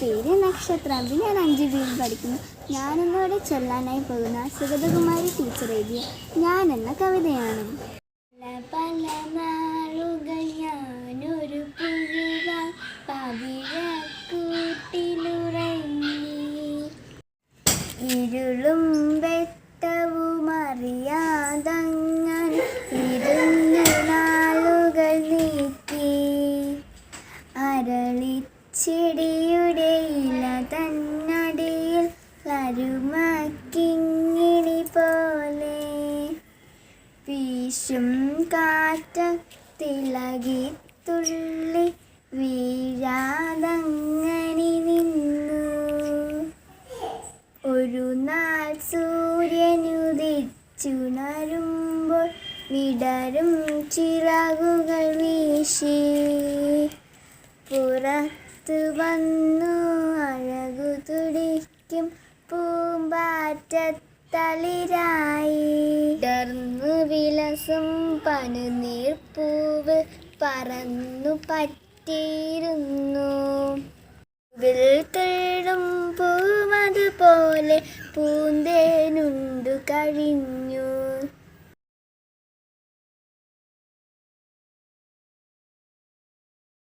പേര് നക്ഷത്ര. ഞാൻ അഞ്ച് ബിയിൽ പഠിക്കുന്നു. ഞാനിന്നിവിടെ ചൊല്ലാനായി പോകുന്ന സുഗതകുമാരി ടീച്ചർ എഴുതിയ ഞാൻ എന്ന കവിതയാണ്. പല പല നാളുകൾ ഞാനൊരു പുഴുവ ഇരുളും വെട്ടവും അറിയാതങ്ങൻ ലരുമക്കിങ്ങിണി പോലെ വീശും കാറ്റത്തിളകി തുള്ളി വീഴാതങ്ങനി നിന്നു. ഒരു നാൾ സൂര്യനുദിച്ചുണരുമ്പോൾ വിടരും ചിറകുകൾ വീശി. പുറത്തു വന്നു പൂമ്പാറ്റത്തളിരായി ഇടർന്നു വിലസും പനുനീർപ്പൂവ് പറന്നു പറ്റിയിരുന്നു. പൂവിൽ തേടും പൂവതുപോലെ പൂന്തേനുണ്ടു കഴിഞ്ഞു.